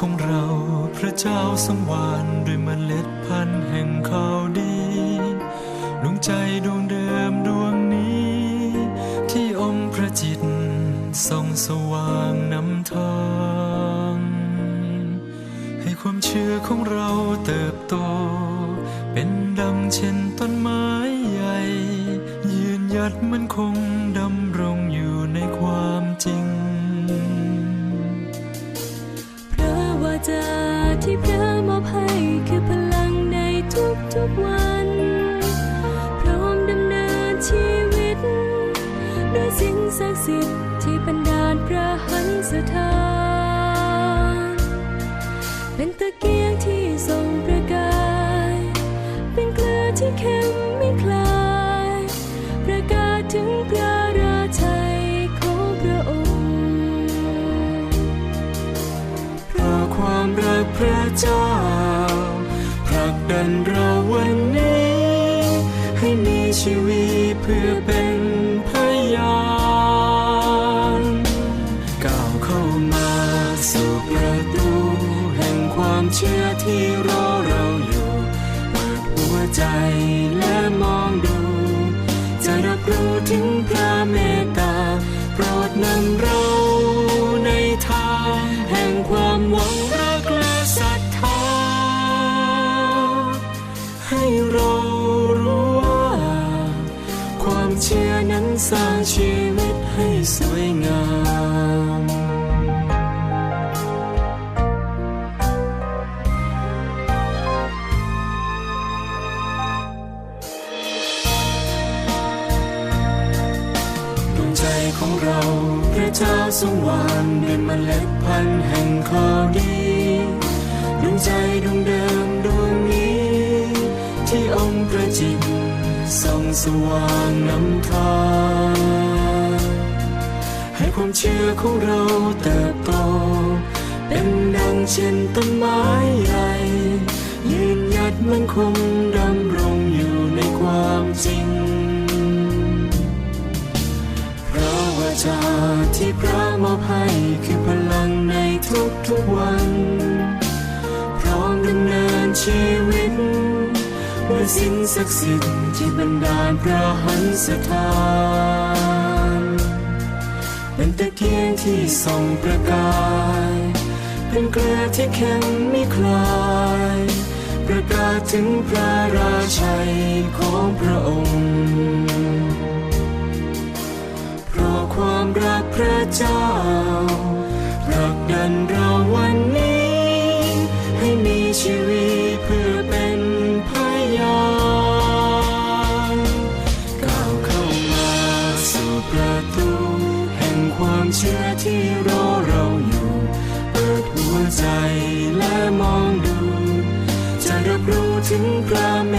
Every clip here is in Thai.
ของเราพระเจ้าสังวานด้วยเมล็ดพันธุ์แห่งข่าวดีดวงใจดวงเดิมดวงนี้ ที่อมพระจิตส่องสว่างนำทางให้ความเชื่อของเราเติบโต เป็นดังเช่นต้นไม้ใหญ่ ยืนหยัดมันคงดำรงอยู่ในความจริง สิ่งศักดิ์สิทธิ์ที่บันดาลพระหันสถานเป็นตะเกียงที่ส่องประกาย เป็นเกลือที่เค็มไม่คลาย ประกาศถึงพระราชัยของพระองค์เพราะความรักพระเจ้าผลักดันเราวันนี้ ให้มีชีวิตเพื่อเป็น ที่รอเราอยู่เปิดหัวใจและมองดู จะรับรู้ถึงพระเมตตา โปรดนำเราในทางแห่งความหวังรักและศรัทธา ให้เรารู้ว่า ความเชื่อนั้นสร้างชีวิตให้สวยงาม เรา พระเจ้าทรงหวานด้วยเมล็ดพันธุ์แห่งข้อดีดวงใจดวงเดิมดวงนี้ ที่องค์พระจิตส่องสว่างนำทางให้ความเชื่อของเราเติบโต เป็นดังเช่นต้นไม้ใหญ่ยืนหยัดมั่นคงดำรงอยู่ในความจริง ระวาจาที่พระมอบให้คือพลังในทุกทุกๆวัน พร้อมดำเนินชีวิตด้วยสิ่งศักดิ์สิทธิ์ที่บันดาลพระหันสถาน เป็นตะเกียงที่ส่องประกาย เป็นเกลือที่เค็มไม่คลาย ประกาศถึงพระราชัยของพระองค์ รักพระเจ้าผลักดันเราวันนี้ ให้มีชีวิตเพื่อเป็นพยานก้าวเข้ามาสู่ประตูแห่งความเชื่อที่รอเราอยู่ เปิดหัวใจและมองดู จะรับรู้ถึงพระเม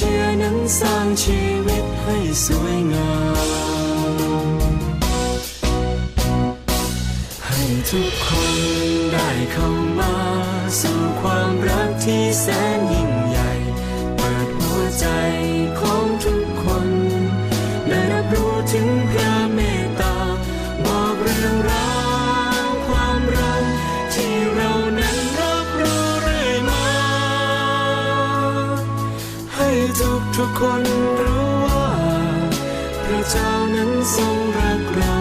ชื่อนั้นสร้างชีวิตให้สวยงาม ให้ทุกคนได้เข้ามาสู่ความรักที่แสนยิ่งใหญ่ เปิดหัวใจของทุกคน ได้รับรู้ถึงพระ ทุกทุกคนรู้ว่า พระเจ้านั้นทรงรักเรา